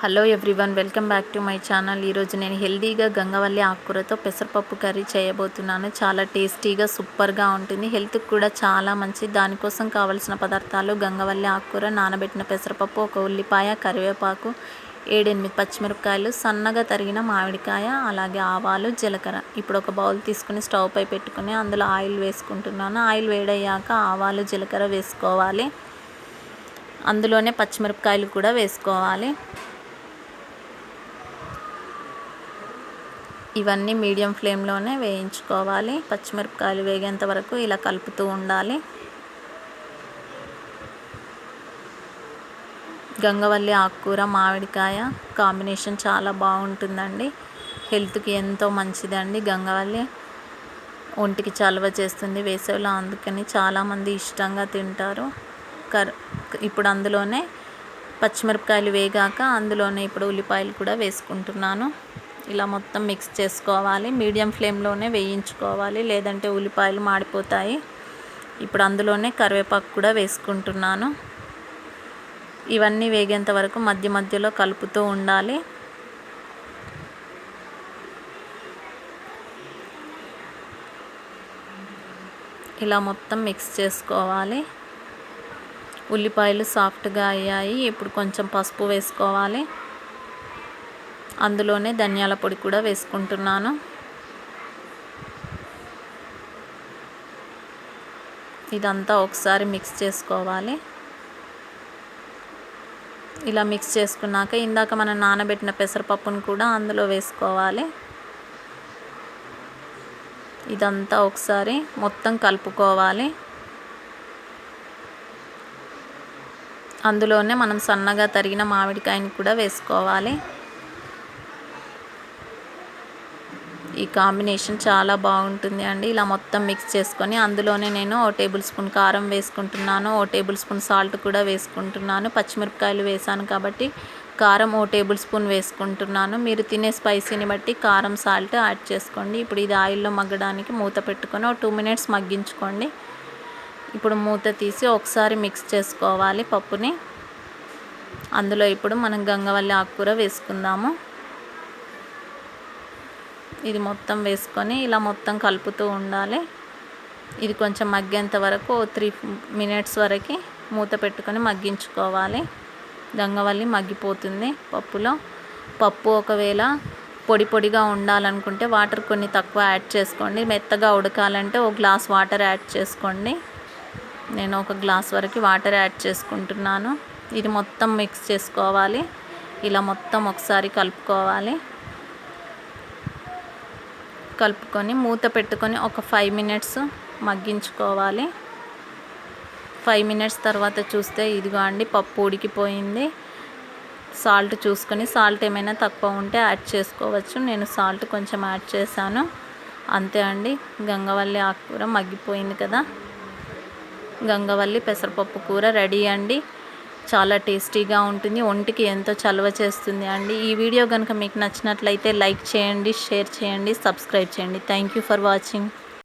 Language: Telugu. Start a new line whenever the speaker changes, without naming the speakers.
Hello everyone welcome back to my channel. ఈరోజు నేను హెల్దీగా గంగవల్లి ఆకుకూరతో పెసరపప్పు కర్రీ చేయబోతున్నాను. చాలా టేస్టీగా సూపర్గా ఉంటుంది. హెల్త్కి కూడా చాలా మంచిది. దానికోసం కావలసిన పదార్థాలు గంగవల్లి ఆకుకూర నానబెట్టిన పెసరపప్పు ఒక ఉల్లిపాయ కరివేపాకు ఏడెనిమిది పచ్చిమిరపకాయలు సన్నగా తరిగిన మామిడికాయ అలాగే ఆవాలు జీలకర్ర. ఇప్పుడు ఒక బౌల్ తీసుకుని స్టవ్ పై పెట్టుకుని అందులో ఆయిల్ వేసుకుంటున్నాను. ఆయిల్ వేడయ్యాక ఆవాలు జీలకర్ర వేసుకోవాలి. అందులోనే పచ్చిమిరపకాయలు కూడా వేసుకోవాలి. ఇవన్నీ మీడియం ఫ్లేమ్లోనే వేయించుకోవాలి. పచ్చిమిరపకాయలు వేగేంత వరకు ఇలా కలుపుతూ ఉండాలి. గంగవల్లి ఆకుకూర మామిడికాయ కాంబినేషన్ చాలా బాగుంటుందండి. హెల్త్కి ఎంతో మంచిదండి గంగవల్లి. ఒంటికి చలవ చేస్తుంది వేసవిలో అందుకని చాలామంది ఇష్టంగా తింటారు. కర్ ఇప్పుడు అందులోనే పచ్చిమిరపకాయలు వేగాక అందులోనే ఇప్పుడు ఉల్లిపాయలు కూడా వేసుకుంటున్నాను. ఇలా మొత్తం మిక్స్ చేసుకోవాలి. మీడియం ఫ్లేమ్లోనే వేయించుకోవాలి. లేదంటే ఉల్లిపాయలు మాడిపోతాయి. ఇప్పుడు అందులోనే కరివేపాకు కూడా వేసుకుంటున్నాను. ఇవన్నీ వేగేంత వరకు మధ్య మధ్యలో కలుపుతూ ఉండాలి. ఇలా మొత్తం మిక్స్ చేసుకోవాలి. ఉల్లిపాయలు సాఫ్ట్గా అయ్యాయి. ఇప్పుడు కొంచెం పసుపు వేసుకోవాలి. అందులోనే ధనియాల పొడి కూడా వేసుకుంటున్నాను. ఇదంతా ఒకసారి మిక్స్ చేసుకోవాలి. ఇలా మిక్స్ చేసుకున్నాక ఇందాక మనం నానబెట్టిన పెసరపప్పును కూడా అందులో వేసుకోవాలి. ఇదంతా ఒకసారి మొత్తం కలుపుకోవాలి. అందులోనే మనం సన్నగా తరిగిన మామిడికాయని కూడా వేసుకోవాలి. ఈ కాంబినేషన్ చాలా బాగుంటుంది అండి. ఇలా మొత్తం మిక్స్ చేసుకొని అందులోనే నేను ఓ టేబుల్ స్పూన్ కారం వేసుకుంటున్నాను ఓ టేబుల్ స్పూన్ సాల్ట్ కూడా వేసుకుంటున్నాను పచ్చిమిరపకాయలు వేసాను కాబట్టి కారం ఓ టేబుల్ స్పూన్ వేసుకుంటున్నాను. మీరు తినే స్పైసీని బట్టి కారం సాల్ట్ యాడ్ చేసుకోండి. ఇప్పుడు ఇది ఆయిల్లో మగ్గడానికి మూత పెట్టుకొని ఓ టూ మినిట్స్ మగ్గించుకోండి. ఇప్పుడు మూత తీసి ఒకసారి మిక్స్ చేసుకోవాలి పప్పుని. అందులో ఇప్పుడు మనం గంగవల్లి ఆకుకూర వేసుకుందాము. ఇది మొత్తం వేసుకొని ఇలా మొత్తం కలుపుతూ ఉండాలి. ఇది కొంచెం మగ్గేంత వరకు త్రీ మినిట్స్ వరకు మూత పెట్టుకొని మగ్గించుకోవాలి. గంగవల్లి మగ్గిపోతుంది పప్పులో. పప్పు ఒకవేళ పొడి పొడిగా ఉండాలనుకుంటే వాటర్ కొన్ని తక్కువ యాడ్ చేసుకోండి. మెత్తగా ఉడకాలంటే ఒక గ్లాస్ వాటర్ యాడ్ చేసుకోండి. నేను ఒక గ్లాస్ వరకు వాటర్ యాడ్ చేసుకుంటున్నాను. ఇది మొత్తం మిక్స్ చేసుకోవాలి. ఇలా మొత్తం ఒకసారి కలుపుకోవాలి. కలుపుకొని మూత పెట్టుకొని ఒక ఫైవ్ మినిట్స్ మగ్గించుకోవాలి. ఫైవ్ మినిట్స్ తర్వాత చూస్తే ఇదిగో అండి పప్పు ఉడికిపోయింది. సాల్ట్ చూసుకొని సాల్ట్ ఏమైనా తక్కువ ఉంటే యాడ్ చేసుకోవచ్చు. నేను సాల్ట్ కొంచెం యాడ్ చేశాను. అంతే అండి గంగవల్లి ఆకుకూర మగ్గిపోయింది కదా. గంగవల్లి పెసరపప్పు కూర రెడీ అండి. చాలా టేస్టీగా ఉంటుంది. ఒంటికి ఎంతో చలవ చేస్తుంది అండి. ఈ వీడియో కనుక మీకు నచ్చినట్లయితే లైక్ చేయండి షేర్ చేయండి సబ్స్క్రైబ్ చేయండి. Thank you for watching